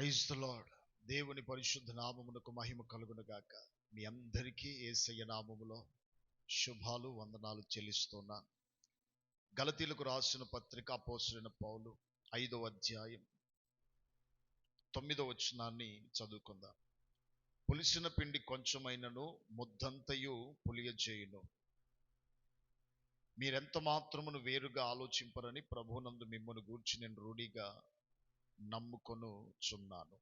Praise the lord దేవుని పరిశుద్ధ నామమునకు మహిమ కలుగునగాక. మీ అందరికీ ఏసయ్య నామములో శుభాలు వందనాలు చెల్లిస్తున్నా గలతీలకు రాసిన పత్రిక అపోసరైన పౌలు ఐదవ అధ్యాయం తొమ్మిదవ వచనాన్ని చదువుకుందాం. పులిసిన పిండి కొంచెమైనను ముద్దంతయు పులియజేయును మీరెంత మాత్రమును వేరుగా ఆలోచింపరని ప్రభునందు మిమ్మల్ని గూర్చి నేను రూఢిగా నమ్ముకొను చున్నాను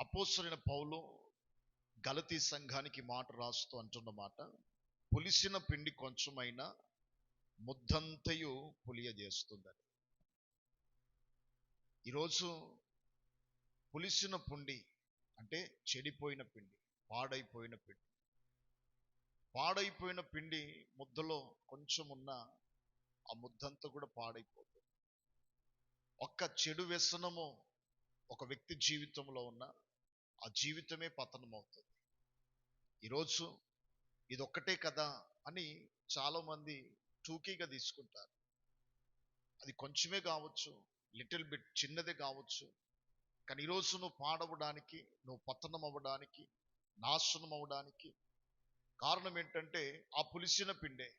అపోసరైన పౌలు గలతీ సంఘానికి మాట రాస్తూ అంటున్న మాట పులిసిన పిండి కొంచెమైనా ముద్దంతయు పులియజేస్తుందని ఈరోజు పులిసిన పిండి అంటే చెడిపోయిన పిండి పాడైపోయిన పిండి. పాడైపోయిన పిండి ముద్దలో కొంచెం ఉన్న ఆ ముద్దంతా కూడా పాడైపోతుంది. ఒక్క చెడు వ్యసనము ఒక వ్యక్తి జీవితంలో ఉన్న ఆ జీవితమే పతనం అవుతుంది ఈరోజు ఇది ఒక్కటే కదా అని చాలామంది టూకీగా తీసుకుంటారు. అది కొంచెమే కావచ్చు లిటిల్ బిట్ చిన్నదే కావచ్చు కానీ ఈరోజు నువ్వు పాడవడానికి నువ్వు పతనం అవ్వడానికి నాశనం అవ్వడానికి కారణం ఏంటంటే ఆ పులిసిన పిండే.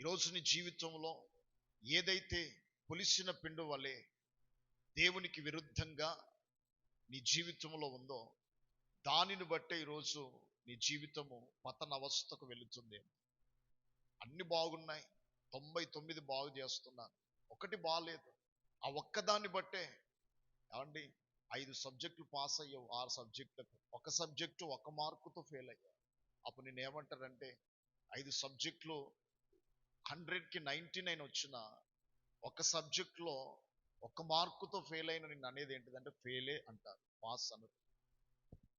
ఈరోజు నీ జీవితంలో ఏదైతే పులిసిన పిండు వలె దేవునికి విరుద్ధంగా నీ జీవితంలో ఉందో దానిని బట్టే ఈరోజు నీ జీవితము పతన అవస్థకు వెళుతుంది. అన్ని బాగున్నాయి. తొంభై తొమ్మిది బాగు చేస్తున్నాను ఒకటి బాగాలేదు ఆ ఒక్కదాన్ని బట్టే ఏమండి ఐదు సబ్జెక్టులు పాస్ అయ్యావు ఆరు సబ్జెక్టులకు. ఒక సబ్జెక్టు ఒక మార్కుతో ఫెయిల్ అయ్యావు. అప్పుడు నేను ఏమంటారంటే ఐదు సబ్జెక్టులు హండ్రెడ్కి నైంటీ నైన్ వచ్చిన ఒక సబ్జెక్ట్లో ఒక మార్కుతో ఫెయిల్ అయిన నిన్ను అనేది ఏంటిదంటే ఫెయిలే అంటారు. పాస్ అనరు.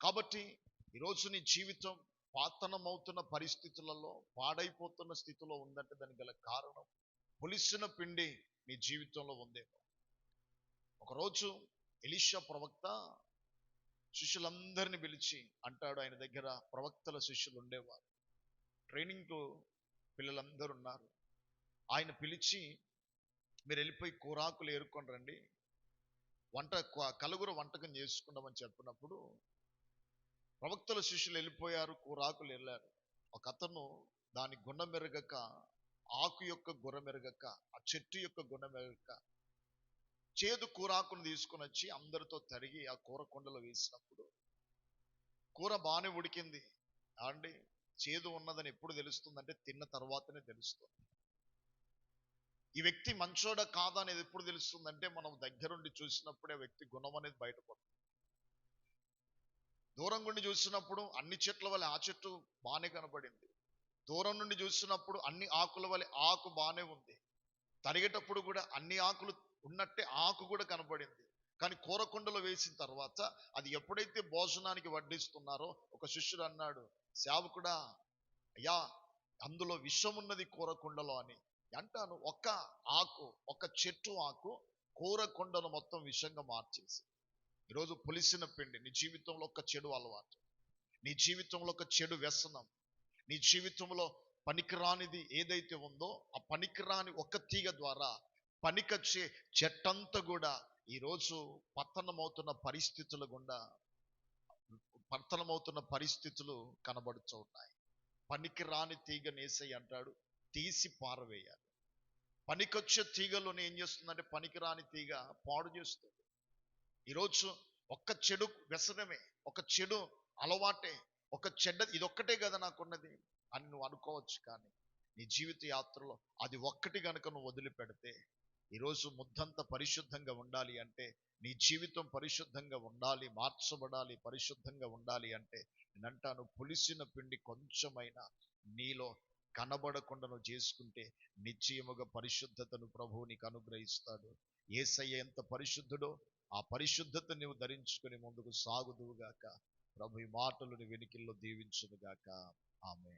కాబట్టి ఈరోజు నీ జీవితం పాతనమవుతున్న పరిస్థితులలో పాడైపోతున్న స్థితిలో ఉందంటే దానికి గల కారణం పులిసిన పిండి నీ జీవితంలో ఉందేమో ఒకరోజు ఎలిషా ప్రవక్త శిష్యులందరిని పిలిచి అంటాడు ఆయన దగ్గర ప్రవక్తల శిష్యులు ఉండేవారు. ట్రైనింగ్కు పిల్లలందరూ ఉన్నారు. ఆయన పిలిచి మీరు వెళ్ళిపోయి కూరాకులు ఏరుకొని రండి వంట కలుగురు వంటకం చేసుకుందామని చెప్పినప్పుడు ప్రవక్తల శిష్యులు వెళ్ళిపోయారు కూరాకులు వెళ్ళారు. ఒక అతను దాని గుణ మెరగక ఆకు యొక్క గుణ మెరగక ఆ చెట్టు యొక్క గుణ మెరగక చేదు కూరాకును తీసుకుని వచ్చి అందరితో తరిగి ఆ కూర కొండలో వేసినప్పుడు కూర బాగానే ఉడికింది. అండి చేదు ఉన్నదని ఎప్పుడు తెలుస్తుందంటే తిన్న తర్వాతనే తెలుస్తుంది. ఈ వ్యక్తి మంచోడ కాదా అనేది ఎప్పుడు తెలుస్తుందంటే మనం దగ్గరుండి చూసినప్పుడే వ్యక్తి గుణం అనేది బయటపడుతుంది. దూరం నుండి చూసినప్పుడు అన్ని చెట్ల వల్ల ఆ చెట్టు బాగానే కనబడింది దూరం నుండి చూసినప్పుడు అన్ని ఆకుల వల్ల ఆకు బాగానే ఉంది. తరిగేటప్పుడు కూడా అన్ని ఆకులు ఉన్నట్టే ఆకు కూడా కనబడింది కానీ కూరకుండలో వేసిన తర్వాత అది ఎప్పుడైతే భోజనానికి వడ్డిస్తున్నారో ఒక శిష్యుడు అన్నాడు సేవకుడా అయ్యా అందులో విషం ఉన్నది కూరకుండలో అని. అంటాను ఒక్క ఆకు ఒక చెట్టు ఆకు కూరకొండను మొత్తం విషంగా మార్చేసి ఈరోజు పులిసిన పిండి నీ జీవితంలో ఒక చెడు అలవాటు నీ జీవితంలో ఒక చెడు వ్యసనం నీ జీవితంలో పనికిరానిది ఏదైతే ఉందో ఆ పనికిరాని ఒక్క తీగ ద్వారా పనికొచ్చే చెట్టంతా కూడా ఈరోజు పతనమవుతున్న పరిస్థితుల గుండా పతనమవుతున్న పరిస్థితులు కనబడుతూ ఉన్నాయి. పనికిరాని తీగ నేసై అంటాడు తీసి పారవేయాలి. పనికొచ్చే తీగలోనే ఏం చేస్తుందంటే పనికిరాని తీగ పాడు చేస్తుంది. ఈరోజు ఒక్క చెడు వ్యసనమే ఒక చెడు అలవాటే ఒక చెడ్డ ఇదొక్కటే కదా నాకున్నది అని నువ్వు అనుకోవచ్చు కానీ నీ జీవిత యాత్రలో అది ఒక్కటి కనుక నువ్వు వదిలిపెడితే ఈరోజు ముద్దంత పరిశుద్ధంగా ఉండాలి అంటే నీ జీవితం పరిశుద్ధంగా ఉండాలి మార్చబడాలి పరిశుద్ధంగా ఉండాలి అంటే నేనంటాను పులిసిన పిండి కొంచెమైనా నీలో కనబడకుండా నువ్వు చేసుకుంటే నిశ్చయముగా పరిశుద్ధతను ప్రభువు నీకు అనుగ్రహిస్తాడు. ఏసయ్య ఎంత పరిశుద్ధుడో ఆ పరిశుద్ధత నువ్వు ధరించుకుని ముందుకు సాగుదువుగాక ప్రభు ఈ మాటలను వెనికిల్లో దీవించునుగాక ఆమె